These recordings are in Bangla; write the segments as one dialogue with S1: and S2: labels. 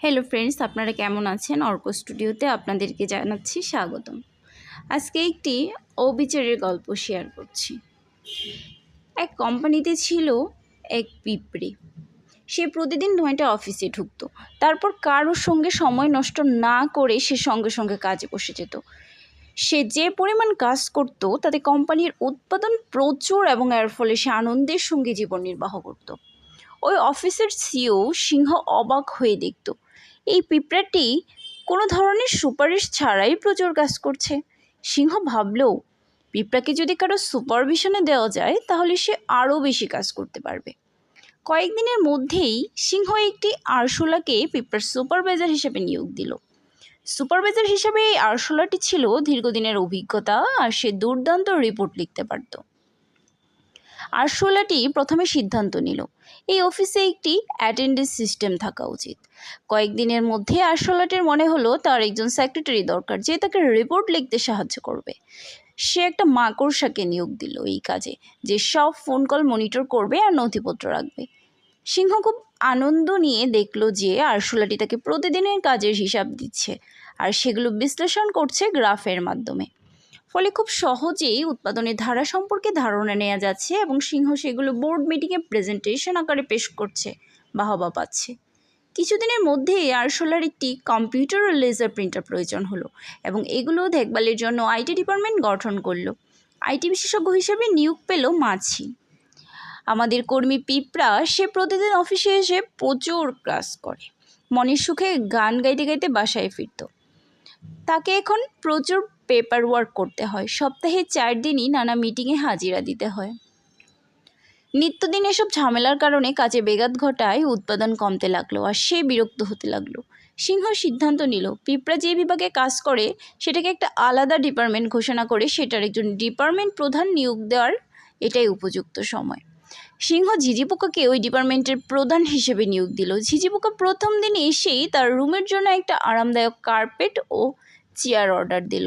S1: হ্যালো ফ্রেন্ডস আপনারা কেমন আছেন? অর্ক স্টুডিওতে আপনাদেরকে জানাচ্ছি স্বাগতম। আজকে একটি অবিচারের গল্প শেয়ার করছি। এক কোম্পানিতে ছিল এক পিঁপড়ে। সে প্রতিদিন নয়টা অফিসে ঢুকতো। তারপর কারোর সঙ্গে সময় নষ্ট না করে সে সঙ্গে সঙ্গে কাজে বসে যেত। সে যে পরিমাণ কাজ করত, তাতে কোম্পানির উৎপাদন প্রচুর এবং এর ফলে সে আনন্দের সঙ্গে জীবন নির্বাহ করত। ওই অফিসের সিও সিংহ অবাক হয়ে দেখত এই পিঁপড়াটি কোনো ধরনের সুপারিশ ছাড়াই প্রচুর কাজ করছে। সিংহ ভাবলেও, পিঁপড়াকে যদি কারও সুপারভিশনে দেওয়া যায়, তাহলে সে আরও বেশি কাজ করতে পারবে। কয়েকদিনের মধ্যেই সিংহ একটি আরশোলাকে পিঁপড়ার সুপারভাইজার হিসেবে নিয়োগ দিল। সুপারভাইজার হিসেবে এই আরশোলাটি ছিল দীর্ঘদিনের অভিজ্ঞতা আর সে দুর্দান্ত রিপোর্ট লিখতে পারত। আরশোলাটি প্রথমে সিদ্ধান্ত নিল। এই অফিসে একটি অ্যাটেন্ডেন্স সিস্টেম থাকা উচিত। কয়েকদিনের মধ্যে আরশোলাটির মনে হলো তার একজন সেক্রেটারি দরকার যে তাকে রিপোর্ট লিখতে সাহায্য করবে। সে একটা মাকড়সাকে নিয়োগ দিল এই কাজে, যে সব ফোন কল মনিটর করবে আর নথিপত্র রাখবে। সিংহ খুব আনন্দ নিয়ে দেখল যে আরশোলাটি তাকে প্রতিদিনের কাজের হিসাব দিচ্ছে, আর সেগুলো বিশ্লেষণ করছে গ্রাফের মাধ্যমে। ফলে খুব সহজেই উৎপাদনের ধারা সম্পর্কে ধারণা নেওয়া যাচ্ছে এবং সিংহ সেগুলো বোর্ড মিটিংয়ে প্রেজেন্টেশন আকারে পেশ করছে, বাহবা পাচ্ছে। কিছুদিনের মধ্যেই আরশোলার একটি কম্পিউটার ও লেজার প্রিন্টার প্রয়োজন হলো এবং এগুলো দেখভালের জন্য আইটি ডিপার্টমেন্ট গঠন করল। আইটি বিশেষজ্ঞ হিসেবে নিয়োগ পেল মাছি আমাদের কর্মী পিঁপড়া সে প্রতিদিন অফিসে এসে প্রচুর ক্লাস করে। মনের সুখে গান গাইতে গাইতে বাসায় ফিরত। তাকে এখন প্রচুর পেপার ওয়ার্ক করতে হয়। সপ্তাহে চার দিনই নানা মিটিংয়ে হাজিরা দিতে হয়। নিত্যদিন এসব ঝামেলার কারণে কাজে বেগাত ঘটায় উৎপাদন কমতে লাগল আর সে বিরক্ত হতে লাগল। সিংহ সিদ্ধান্ত নিল, পিঁপড়া যে বিভাগে কাজ করে, সেটাকে একটা আলাদা ডিপার্টমেন্ট ঘোষণা করে সেটার একজন ডিপার্টমেন্ট প্রধান নিয়োগ দেওয়ার এটাই উপযুক্ত সময়। সিংহ ঝিঝি পোকাকে ওই ডিপার্টমেন্টের প্রধান হিসেবে নিয়োগ দিল। ঝিঝি পোকা প্রথম দিন এসেই তার রুমের জন্য একটা আরামদায়ক কার্পেট ও চেয়ার অর্ডার দিল।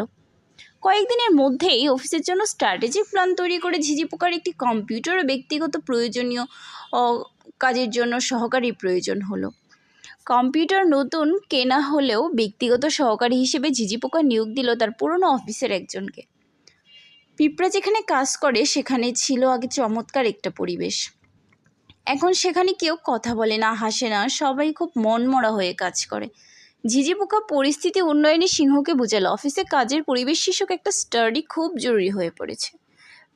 S1: কয়েকদিনের মধ্যেই অফিসের জন্য স্ট্র্যাটেজিক প্ল্যান তৈরি করে ঝিঝি পোকার একটি কম্পিউটার ও ব্যক্তিগত প্রয়োজনীয় কাজের জন্য সহকারী প্রয়োজন হলো। কম্পিউটার নতুন কেনা হলেও ব্যক্তিগত সহকারী হিসেবে ঝিঝি পোকা নিয়োগ দিল তার পুরনো অফিসের একজনকে। পিঁপড়া যেখানে কাজ করে, সেখানে ছিল আগে চমৎকার একটা পরিবেশ। এখন সেখানে কেউ কথা বলে না, হাসে না, সবাই খুব মনমরা হয়ে কাজ করে। ঝিঝি পোকা পরিস্থিতি উন্নয়নে সিংহকে বুঝালো। অফিসে কাজের পরিবেশ শীর্ষক একটা স্টাডি খুব জরুরি হয়ে পড়েছে।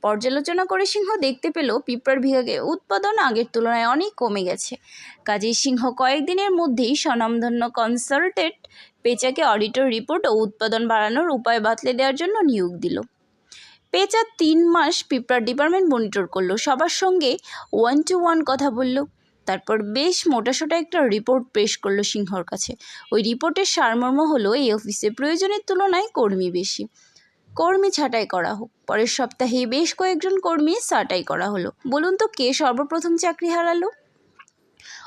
S1: পর্যালোচনা করে সিংহ দেখতে পেল, পিঁপড়ার বিভাগে উৎপাদন আগের তুলনায় অনেক কমে গেছে। কাজেই সিংহ কয়েকদিনের মধ্যেই স্বনামধন্য কনসালটেন্ট পেচাকে অডিটর রিপোর্ট ও উৎপাদন বাড়ানোর উপায় বাতলে দেওয়ার জন্য নিয়োগ দিল। পেচা তিন মাস পিঁপড়ার ডিপার্টমেন্ট মনিটর করল। সবার সঙ্গে ওয়ান টু ওয়ান কথা বলল। তারপর বেশ মোটাসোটা একটা রিপোর্ট পেশ করল সিংহর কাছে। ওই রিপোর্টের সারমর্ম হলো, এই অফিসে প্রয়োজনের তুলনায় কর্মী বেশি। কর্মী ছাঁটাই করা হোক। পরের সপ্তাহে বেশ কয়েকজন কর্মী ছাঁটাই করা হলো। বলুন তো, কে সর্বপ্রথম চাকরি হারালো?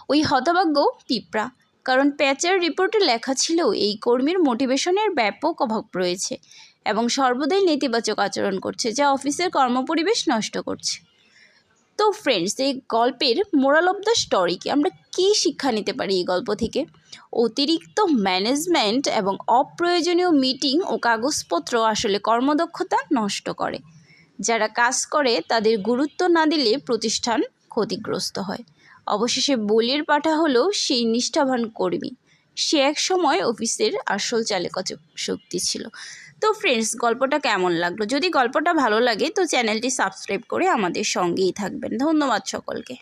S1: ওই হতভাগ্য পিঁপড়া। কারণ প্যাচের রিপোর্টে লেখা ছিল, এই কর্মীর মোটিভেশনের ব্যাপক অভাব রয়েছে এবং সর্বদাই নেতিবাচক আচরণ করছে, যা অফিসের কর্মপরিবেশ নষ্ট করছে। তো ফ্রেন্ডস এই গল্পের মোরাল অফ দ্য স্টোরি কি আমরা কী শিক্ষা নিতে পারি এই গল্প থেকে? অতিরিক্ত ম্যানেজমেন্ট এবং অপ্রয়োজনীয় মিটিং ও কাগজপত্র আসলে কর্মদক্ষতা নষ্ট করে। যারা কাজ করে, তাদের গুরুত্ব না দিলে প্রতিষ্ঠান ক্ষতিগ্রস্ত হয়। অবশেষে বলির পাঠা হলো সেই নিষ্ঠাবান কর্মী। সে এক সময় অফিসের আসল চালক শক্তি ছিল। তো ফ্রেন্ডস গল্পটা কেমন লাগল? যদি গল্পটা ভালো লাগে, তো চ্যানেলটি সাবস্ক্রাইব করে আমাদের সঙ্গেই থাকবেন। ধন্যবাদ সকলকে।